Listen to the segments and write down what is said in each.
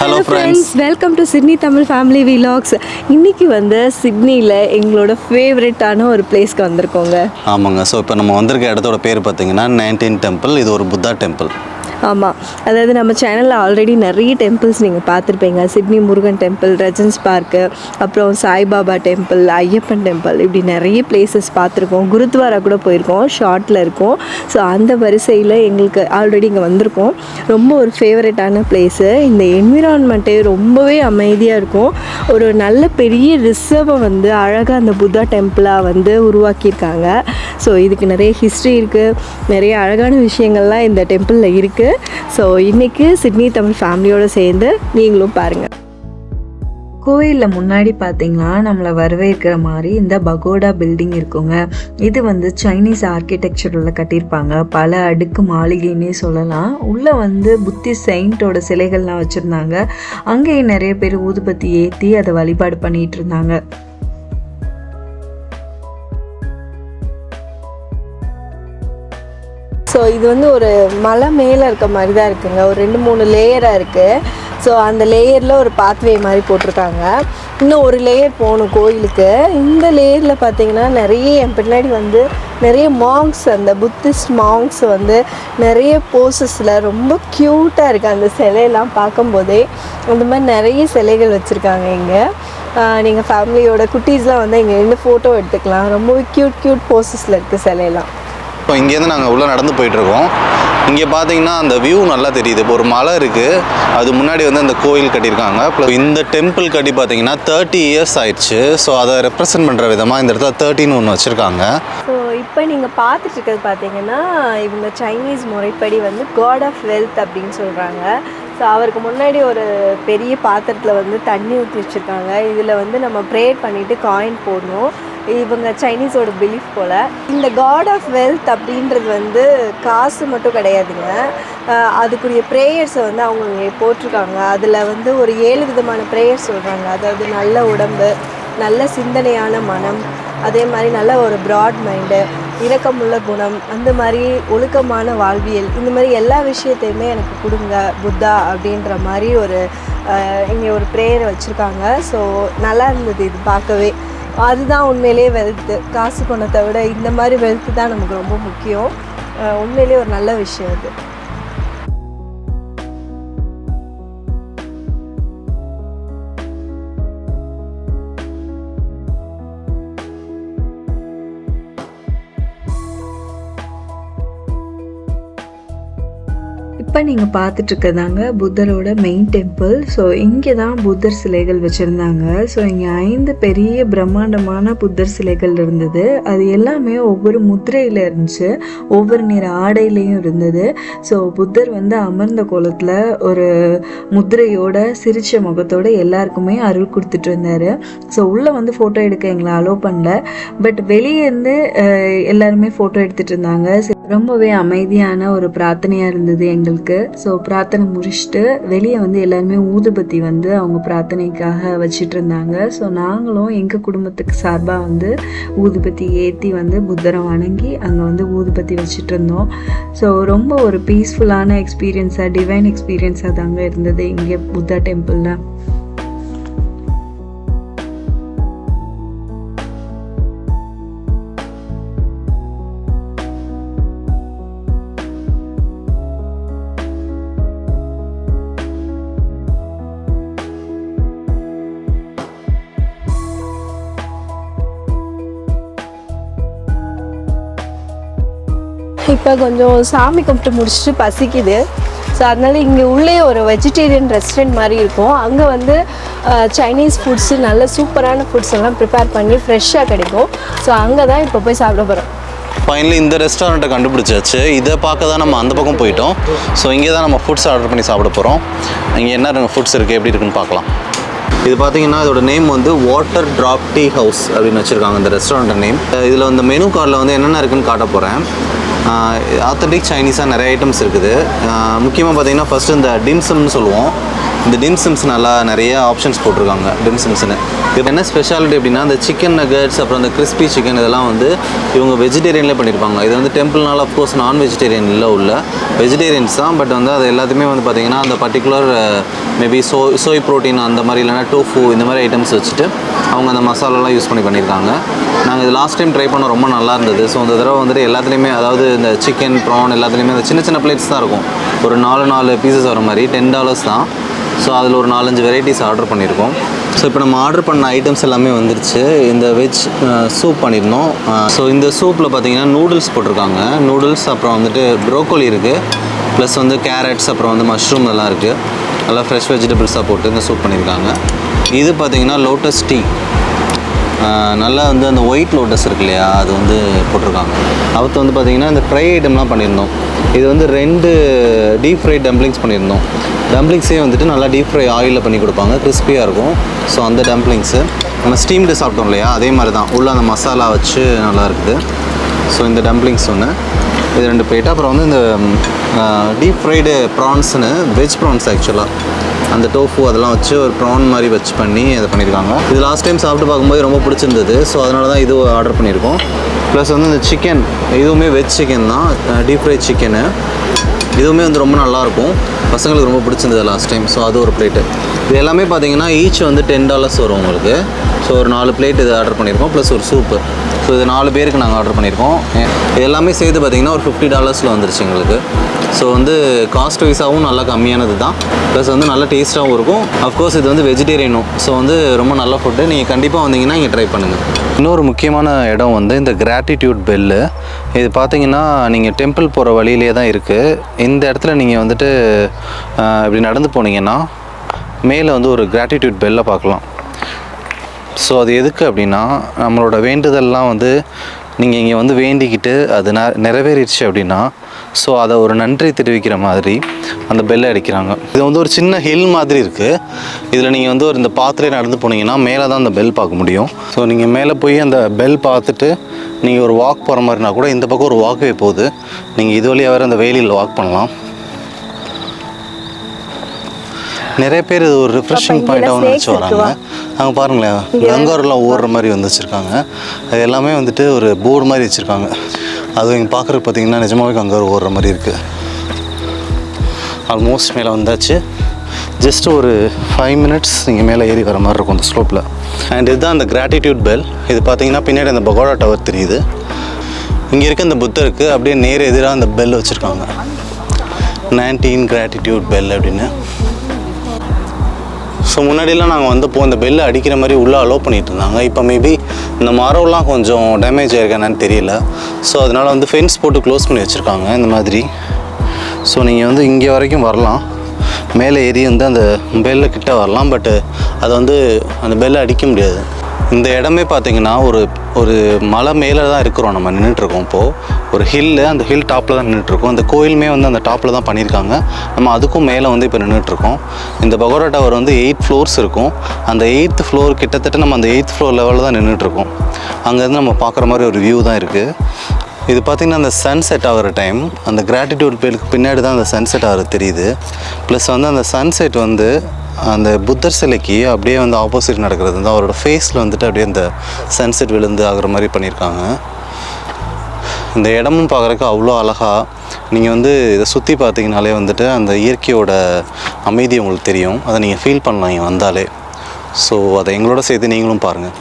Hello friends welcome to Sydney Tamil family vlogs இன்னைக்கு வந்து சிட்னியில் எங்களோட ஃபேவரட்டான ஒரு பிளேஸ்க்கு வந்திருக்கோங்க. ஆமாங்க. ஸோ இப்போ நம்ம வந்திருக்க இடத்தோட பேர் பார்த்தீங்கன்னா நைன்டீன் டெம்பிள் இது ஒரு புத்தா டெம்பிள் ஆமாம் அதாவது நம்ம சேனலில் ஆல்ரெடி நிறைய டெம்பிள்ஸ் நீங்கள் பார்த்துருப்பீங்க. Sydney Murugan temple Regents Park அப்புறம் சாய்பாபா டெம்பிள் ஐயப்பன் டெம்பிள் இப்படி நிறைய பிளேசஸ் பார்த்துருக்கோம். குருத்வாரா கூட போயிருக்கோம். ஷார்ட்டில் இருக்கும். ஸோ அந்த வரிசையில் எங்களுக்கு ஆல்ரெடி இங்கே வந்திருக்கோம். ரொம்ப ஒரு ஃபேவரட்டான பிளேஸு இந்த என்விரான்மெண்ட்டே ரொம்பவே அமைதியாக இருக்கும். ஒரு நல்ல பெரிய ரிசர்வை வந்து அழகாக அந்த புத்தா டெம்பிளாக வந்து உருவாக்கியிருக்காங்க. ஸோ இதுக்கு நிறைய ஹிஸ்ட்ரி இருக்குது நிறைய அழகான விஷயங்கள்லாம் இந்த டெம்பிளில் இருக்குது ஸோ இன்றைக்கி சிட்னி தமிழ் ஃபேமிலியோடு சேர்ந்து நீங்களும் பாருங்கள் கோயிலில் முன்னாடி பார்த்தீங்கன்னா நம்மளை வரவேற்கிற மாதிரி இந்த பகோடா பில்டிங் இருக்குங்க. இது வந்து சைனீஸ் ஆர்கிடெக்சரில் கட்டியிருப்பாங்க. பல அடுக்கு மாளிகைன்னே சொல்லலாம். உள்ளே வந்து புத்தி செயின்ட்டோட சிலைகள்லாம் வச்சுருந்தாங்க. அங்கேயும் நிறைய பேர் ஊதுபத்தி ஏற்றி அதை வழிபாடு பண்ணிகிட்டு இருந்தாங்க. ஸோ இது வந்து ஒரு மலை மேலே இருக்க மாதிரி தான் இருக்குங்க. ஒரு ரெண்டு மூணு லேயராக இருக்குது ஸோ அந்த லேயரில் ஒரு பாத்வே மாதிரி போட்டிருக்காங்க. இன்னும் ஒரு லேயர் போகணும் கோயிலுக்கு. இந்த லேயரில் பார்த்தீங்கன்னா நிறைய என் பின்னாடி வந்து நிறைய மாங்ஸ் அந்த புத்திஸ்ட் மாங்ஸ் வந்து நிறைய போசஸில் ரொம்ப க்யூட்டாக இருக்குது அந்த சிலையெல்லாம் பார்க்கும்போதே அந்த மாதிரி நிறைய சிலைகள் வச்சுருக்காங்க இங்கே. நீங்கள் ஃபேமிலியோட குட்டீஸ்லாம் வந்து இங்கே நின்று ஃபோட்டோ எடுத்துக்கலாம். ரொம்பவே க்யூட் க்யூட் போசஸில் இருக்குது சிலையெல்லாம். இப்போ இங்கேருந்து நாங்கள் உள்ளே நடந்து போயிட்டுருக்கோம். இங்கே பார்த்தீங்கன்னா அந்த வியூ நல்லா தெரியுது. இப்போ ஒரு மலை இருக்குது அது முன்னாடி வந்து அந்த கோயில் கட்டியிருக்காங்க. ப்ளஸ் இந்த டெம்பிள் கட்டி பார்த்தீங்கன்னா தேர்ட்டி இயர்ஸ் ஆயிடுச்சு. ஸோ அதை ரெப்ரசன்ட் பண்ணுற விதமாக இந்த இடத்துல தேர்ட்டின்னு ஒன்று வச்சுருக்காங்க. ஸோ இப்போ நீங்கள் பார்த்துட்டு இருக்கிறது பார்த்தீங்கன்னா இவங்க சைனீஸ் முறைப்படி வந்து காட் ஆஃப் வெல்த் அப்படின்னு சொல்கிறாங்க ஸோ அவருக்கு முன்னாடி ஒரு பெரிய பாத்திரத்தில் வந்து தண்ணி ஊற்றி வச்சுருக்காங்க. இதில் வந்து நம்ம ப்ரேயர் பண்ணிவிட்டு காயின் போடணும். இவங்க சைனீஸோட பிலீஃப் போல். இந்த காட் ஆஃப் வெல்த் அப்படின்றது வந்து காசு மட்டும் கிடையாதுங்க. அதுக்குரிய ப்ரேயர்ஸை வந்து அவங்க இங்கே போட்டிருக்காங்க. அதில் வந்து ஒரு ஏழு விதமான ப்ரேயர்ஸ் சொல்கிறாங்க அதாவது நல்ல உடம்பு நல்ல சிந்தனையான மனம் அதே மாதிரி நல்ல ஒரு ப்ராட் மைண்டு இரக்கமுள்ள குணம் அந்த மாதிரி ஒழுக்கமான வாழ்வியல் இந்த மாதிரி எல்லா விஷயத்தையுமே எனக்கு கொடுங்க புத்தா அப்படின்ற மாதிரி ஒரு இங்கே ஒரு ப்ரேயரை வச்சுருக்காங்க. ஸோ நல்லா இருந்தது இது பார்க்கவே. அதுதான் உண்மையிலேயே வெல்த்து காசு பணத்தை விட இந்த மாதிரி வெல்த்து தான் நமக்கு ரொம்ப முக்கியம். உண்மையிலேயே ஒரு நல்ல விஷயம் அது. இப்போ நீங்கள் பார்த்துட்டு இருக்கிறதாங்க புத்தரோட மெயின் டெம்பிள் ஸோ இங்கே தான் புத்தர் சிலைகள் வச்சுருந்தாங்க. ஸோ இங்கே ஐந்து பெரிய பிரம்மாண்டமான புத்தர் சிலைகள் இருந்தது. அது எல்லாமே ஒவ்வொரு முத்திரையில் இருந்துச்சு. ஒவ்வொரு நிற ஆடையிலையும் இருந்தது. ஸோ புத்தர் வந்து அமர்ந்த கோலத்தில் ஒரு முத்திரையோட சிரிச்ச முகத்தோட எல்லாருக்குமே அருள் கொடுத்துட்டு இருந்தார் ஸோ உள்ளே வந்து ஃபோட்டோ எடுக்க எங்களை அலோவ் பண்ணல. பட் வெளியே இருந்து எல்லாருமே ஃபோட்டோ எடுத்துகிட்டு இருந்தாங்க ரொம்பவே அமைதியான ஒரு பிரார்த்தனையாக இருந்தது எங்களுக்கு. ஸோ பிரார்த்தனை முடிச்சுட்டு வெளியே வந்து எல்லாருமே ஊதுபத்தி வந்து அவங்க பிரார்த்தனைக்காக வச்சுட்டு இருந்தாங்க. ஸோ நாங்களும் எங்கள் குடும்பத்துக்கு சார்பாக வந்து ஊதுபத்தி ஏற்றி வந்து புத்தரை வணங்கி அங்கே வந்து ஊதுபத்தி வச்சுட்டு இருந்தோம். ஸோ ரொம்ப ஒரு பீஸ்ஃபுல்லான எக்ஸ்பீரியன்ஸாக டிவைன் எக்ஸ்பீரியன்ஸாக தாங்க இருந்தது இங்கே புத்தா டெம்பிளில் இப்போ கொஞ்சம் சாமி கும்பிட்டு முடிச்சுட்டு பசிக்குது. ஸோ அதனால இங்கே உள்ளே ஒரு வெஜிடேரியன் ரெஸ்டாரண்ட் மாதிரி இருக்கும். அங்கே வந்து சைனீஸ் ஃபுட்ஸு நல்ல சூப்பரான ஃபுட்ஸ் எல்லாம் ப்ரிப்பேர் பண்ணி ஃப்ரெஷ்ஷாக கிடைக்கும். ஸோ அங்கே தான் இப்போ போய் சாப்பிட போகிறோம் ஃபைனலி இந்த ரெஸ்டாரண்ட்டை கண்டுபிடிச்சாச்சு. இதை பார்க்க தான் நம்ம அந்த பக்கம் போயிட்டோம். ஸோ இங்கே தான் நம்ம ஃபுட்ஸ் ஆர்டர் பண்ணி சாப்பிட போகிறோம் இங்கே என்ன ஃபுட்ஸ் இருக்குது எப்படி இருக்குன்னு பார்க்கலாம். இது பார்த்தீங்கன்னா இதோட நேம் வந்து வாட்டர் ட்ராப் டீ ஹவுஸ் அப்படின்னு வச்சுருக்காங்க இந்த ரெஸ்டாரண்ட் நேம் இதில் வந்து மெனு கார்டில் வந்து என்னென்ன இருக்குன்னு காட்ட போகிறேன் ஆத்தன்டிக் சைனீஸாக நிறைய ஐட்டம்ஸ் இருக்குது. முக்கியமாக பார்த்தீங்கன்னா ஃபஸ்ட்டு இந்த டிம்சம்னு சொல்லுவோம். இந்த டிம்சிம்ஸ் நல்லா நிறைய ஆப்ஷன்ஸ் போட்டிருக்காங்க டிம்சிம்ஸ்னு இப்போ என்ன ஸ்பெஷாலிட்டி அப்படின்னா இந்த சிக்கன் நகட்ஸ் அப்புறம் இந்த கிறிஸ்பி சிக்கன் இதெல்லாம் வந்து இவங்க வெஜிடேரியன்லேயே பண்ணியிருப்பாங்க இது வந்து டெம்பிள்னால அஃப்கோர்ஸ் நான் வெஜிடேரியன் இல்லை உள்ள வெஜிடேரியன்ஸ் தான். பட் வந்து அது எல்லாத்தையுமே வந்து பார்த்திங்கன்னா அந்த particular maybe so soy protein அந்த மாதிரி இல்லைனா டோஃபு இந்த மாதிரி ஐட்டம்ஸ் வச்சுட்டு அவங்க அந்த மசாலாலாம் யூஸ் பண்ணி பண்ணியிருக்காங்க நாங்கள் இது லாஸ்ட் டைம் ட்ரை பண்ண ரொம்ப நல்லா இருந்தது. ஸோ இந்த தடவை வந்துட்டு எல்லாத்துலேயுமே அதாவது இந்த சிக்கன் ப்ரான் எல்லாத்துலேயுமே அந்த சின்ன சின்ன பிளேட்ஸ் தான் இருக்கும். ஒரு நாலு நாலு பீசஸ் வர மாதிரி டென் டாலர்ஸ் தான். ஸோ அதில் ஒரு நாலஞ்சு வெரைட்டிஸ் ஆர்டர் பண்ணியிருக்கோம் ஸோ இப்போ நம்ம ஆர்டர் பண்ண ஐட்டம்ஸ் எல்லாமே வந்துருச்சு. இந்த வெஜ் சூப் பண்ணியிருந்தோம் ஸோ இந்த சூப்பில் பார்த்தீங்கன்னா நூடுல்ஸ் போட்டிருக்காங்க. நூடுல்ஸ் அப்புறம் வந்துட்டு ப்ரோக்கோலி இருக்குது ப்ளஸ் வந்து கேரட்ஸ் அப்புறம் வந்து மஷ்ரூம் இதெல்லாம் இருக்குது நல்லா ஃப்ரெஷ் வெஜிடபிள்ஸாக போட்டு இந்த சூப் பண்ணியிருக்காங்க இது பார்த்தீங்கன்னா லோட்டஸ் டீ நல்லா வந்து அந்த ஒயிட் லோட்டஸ் இருக்கு இல்லையா? அது வந்து போட்டிருக்காங்க. அவத்து வந்து பார்த்திங்கன்னா இந்த ஃப்ரை ஐட்டம்லாம் பண்ணியிருந்தோம் இது வந்து ரெண்டு டீப் ஃப்ரை டம்ப்ளிங்ஸ் பண்ணியிருந்தோம். டம்ப்ளிங்ஸே வந்துட்டு நல்லா டீப் ஃப்ரை ஆயிலில் பண்ணி கொடுப்பாங்க. கிறிஸ்பியாக இருக்கும். ஸோ அந்த டம்ப்ளிங்ஸு நம்ம ஸ்டீம்டு சாப்பிட்டோம் இல்லையா? அதே மாதிரி தான் உள்ளே அந்த மசாலா வச்சு நல்லா இருக்குது. ஸோ இந்த டம்ப்ளிங்ஸ் ஒன்று இது ரெண்டு பிளேட் அப்புறம் வந்து இந்த டீப் ஃப்ரைடு ப்ரான்ஸ்னு வெஜ் ப்ரான்ஸ் ஆக்சுவலாக அந்த டோஃபு அதெல்லாம் வச்சு ஒரு ப்ரான் மாதிரி வச்சு பண்ணி அதை பண்ணியிருக்காங்க. இது லாஸ்ட் டைம் சாப்பிட்டு பார்க்கும்போது ரொம்ப பிடிச்சிருந்தது. ஸோ அதனால தான் இது ஆர்டர் பண்ணியிருக்கோம். ப்ளஸ் வந்து இந்த சிக்கன் இதுவுமே வெஜ் சிக்கன் தான். டீப் ஃப்ரை சிக்கனு இதுவுமே வந்து ரொம்ப நல்லாயிருக்கும். பசங்களுக்கு ரொம்ப பிடிச்சிருந்தது லாஸ்ட் டைம் ஸோ அது ஒரு பிளேட்டு இது எல்லாமே பார்த்தீங்கன்னா ஈச் வந்து டென் டாலர்ஸ் வரும் உங்களுக்கு. ஸோ ஒரு நாலு பிளேட் இது ஆர்டர் பண்ணியிருக்கோம் ப்ளஸ் ஒரு சூப்பு ஸோ இது நாலு பேருக்கு நாங்கள் ஆர்டர் பண்ணியிருக்கோம். இது எல்லாமே சேர்த்து பார்த்திங்கன்னா ஒரு ஃபிஃப்டி டாலர்ஸில் வந்துருச்சு எங்களுக்கு. ஸோ வந்து காஸ்ட் வைஸாகவும் நல்லா கம்மியானது தான். ப்ளஸ் வந்து நல்ல டேஸ்ட்டாகவும் இருக்கும். அஃப்கோர்ஸ் இது வந்து வெஜிடேரியனும் ஸோ வந்து ரொம்ப நல்ல ஃபுட்டு நீங்கள் கண்டிப்பாக வந்தீங்கன்னா இங்கே ட்ரை பண்ணுங்கள் இன்னொரு முக்கியமான இடம் வந்து இந்த கிராட்டிடியூட் பெல்லு இது பார்த்தீங்கன்னா நீங்கள் டெம்பிள் போகிற வழியிலே தான் இருக்குது இந்த இடத்துல நீங்கள் வந்துட்டு இப்படி நடந்து போனீங்கன்னா மேலே வந்து ஒரு கிராட்டிடியூட் பெல்லை பார்க்கலாம். ஸோ அது எதுக்கு அப்படின்னா நம்மளோட வேண்டுதல்லாம் வந்து நீங்கள் இங்கே வந்து வேண்டிக்கிட்டு அது ந நிறைவேறிடுச்சு அப்படின்னா ஸோ அதை ஒரு நன்றி தெரிவிக்கிற மாதிரி அந்த பெல்லை அடிக்கிறாங்க. இது வந்து ஒரு சின்ன ஹில் மாதிரி இருக்குது இதில் நீங்கள் வந்து ஒரு இந்த பாத்திரையை நடந்து போனீங்கன்னா மேலே தான் அந்த பெல் பார்க்க முடியும். ஸோ நீங்கள் மேலே போய் அந்த பெல் பார்த்துட்டு நீங்கள் ஒரு வாக் போகிற மாதிரினா கூட இந்த பக்கம் ஒரு வாக்வே போகுது. நீங்கள் இது வழியாக வேறு அந்த வேலியில் வாக் பண்ணலாம். நிறைய பேர் இது ஒரு ரிஃப்ரெஷிங் பாயிண்ட்டாகவும் நினச்சி snakes வராங்க. அங்கே பாருங்களேன் கங்காரெலாம் ஓடுற மாதிரி வந்து வச்சுருக்காங்க. அது எல்லாமே வந்துட்டு ஒரு போர்டு மாதிரி வச்சுருக்காங்க. அது இங்கே பார்க்குறது பார்த்தீங்கன்னா நிஜமாவே கங்காரு ஓடுற மாதிரி இருக்குது ஆல்மோஸ்ட் மேலே வந்தாச்சு. ஜஸ்ட் ஒரு ஃபைவ் மினிட்ஸ் நீங்கள் மேலே ஏறி வர மாதிரி இருக்கும் அந்த ஸ்லோப்பில் அண்ட் இதுதான் அந்த கிராட்டிடியூட் பெல் இது பார்த்தீங்கன்னா பின்னாடி அந்த பகோடா டவர் தெரியுது. இங்கே இருக்க இந்த புத்தருக்கு அப்படியே நேர் எதிராக அந்த பெல் வச்சுருக்காங்க. நைன்டீன் கிராட்டிடியூட் பெல் அப்படின்னு. ஸோ முன்னாடிலாம் நாங்கள் வந்தப்போ இந்த பெல்லை அடிக்கிற மாதிரி உள்ளே அலோவ் பண்ணிட்டு இருந்தாங்க. இப்போ மேபி இந்த மரம்லாம் கொஞ்சம் டேமேஜ் ஆயிருக்கானு தெரியல. ஸோ அதனால் வந்து ஃபென்ஸ் போட்டு க்ளோஸ் பண்ணி வச்சுருக்காங்க இந்த மாதிரி. ஸோ நீங்கள் வந்து இங்கே வரைக்கும் வரலாம். மேலே ஏறி வந்து அந்த பெல்லை கிட்ட வரலாம். பட்டு அதை வந்து அந்த பெல்லை அடிக்க முடியாது. இந்த இடமே பார்த்தீங்கன்னா ஒரு ஒரு மலை மேலே தான் இருக்கிறோம். நம்ம நின்றுட்டுருக்கோம் இப்போது ஒரு ஹில்லு அந்த ஹில் டாப்பில் தான் நின்றுட்டுருக்கோம் அந்த கோயிலுமே வந்து அந்த டாப்பில் தான் பண்ணியிருக்காங்க. நம்ம அதுக்கும் மேலே வந்து இப்போ நின்றுட்டுருக்கோம் இந்த பகோடா டவர் வந்து எயிட் ஃப்ளோர்ஸ் இருக்கும். அந்த எயித் ஃப்ளோர் கிட்டத்தட்ட நம்ம அந்த எயித் ஃப்ளோர் லெவலில் தான் நின்றுட்டுருக்கோம் அங்கேருந்து நம்ம பார்க்குற மாதிரி ஒரு வியூ தான் இருக்குது இது பார்த்திங்கன்னா அந்த சன் செட் ஆகிற டைம் அந்த கிராட்டிடியூட் பேலுக்கு பின்னாடி தான் அந்த சன் செட் ஆகிறது தெரியுது. ப்ளஸ் வந்து அந்த சன்செட் வந்து அந்த புத்தர் சிலைக்கு அப்படியே வந்து ஆப்போசிட் நடக்கிறது வந்து அவரோட ஃபேஸில் வந்துட்டு அப்படியே அந்த சன்செட் விழுந்து ஆகுற மாதிரி பண்ணியிருக்காங்க. இந்த இடமும் பார்க்குறக்கு அவ்வளோ அழகாக நீங்கள் வந்து இதை சுற்றி பார்த்தீங்கனாலே வந்துட்டு அந்த இயற்கையோட அமைதி உங்களுக்கு தெரியும். அதை நீங்கள் ஃபீல் பண்ணலாம் இங்கே வந்தாலே. ஸோ அதை எங்களோட சேர்த்து நீங்களும் பாருங்கள்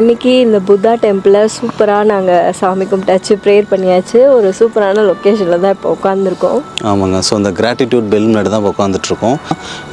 இன்னைக்கு இந்த புத்தா டெம்பிளில் சூப்பராக நாங்கள் சாமி கும்பிட்டாச்சு ப்ரேயர் பண்ணியாச்சு. ஒரு சூப்பரான லொக்கேஷனில் தான் இப்போ உட்காந்துருக்கோம் ஆமாங்க. ஸோ இந்த கிராட்டிடியூட் பெல் முன்னாடி தான் உட்காந்துட்ருக்கோம்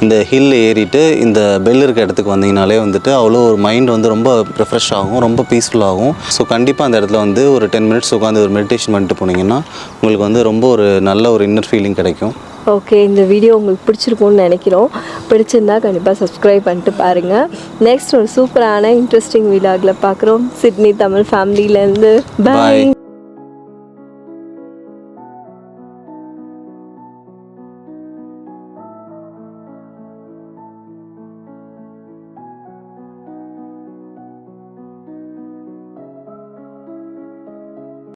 இந்த ஹில் ஏறிட்டு இந்த பெல் இருக்க இடத்துக்கு வந்தீங்கனாலே வந்துட்டு அவ்வளோ ஒரு மைண்ட் வந்து ரொம்ப ரிஃப்ரெஷ் ஆகும் ரொம்ப பீஸ்ஃபுல் ஆகும். ஸோ கண்டிப்பாக அந்த இடத்துல வந்து ஒரு டென் மினிட்ஸ் உட்காந்து ஒரு மெடிடேஷன் பண்ணிட்டு போனீங்கன்னா உங்களுக்கு வந்து ரொம்ப ஒரு நல்ல ஒரு இன்னர் ஃபீலிங் கிடைக்கும். ஓகே இந்த வீடியோ உங்களுக்கு பிடிச்சிருக்கும்னு நினைக்கிறோம். பிடிச்சிருந்தா கண்டிப்பாக சப்ஸ்கிரைப் பண்ணிட்டு பாருங்கள் நெக்ஸ்ட் ஒரு சூப்பரான இன்ட்ரெஸ்டிங் வீடியோவில் பார்க்குறோம். சிட்னி தமிழ் ஃபேமிலியிலேருந்து. பாய்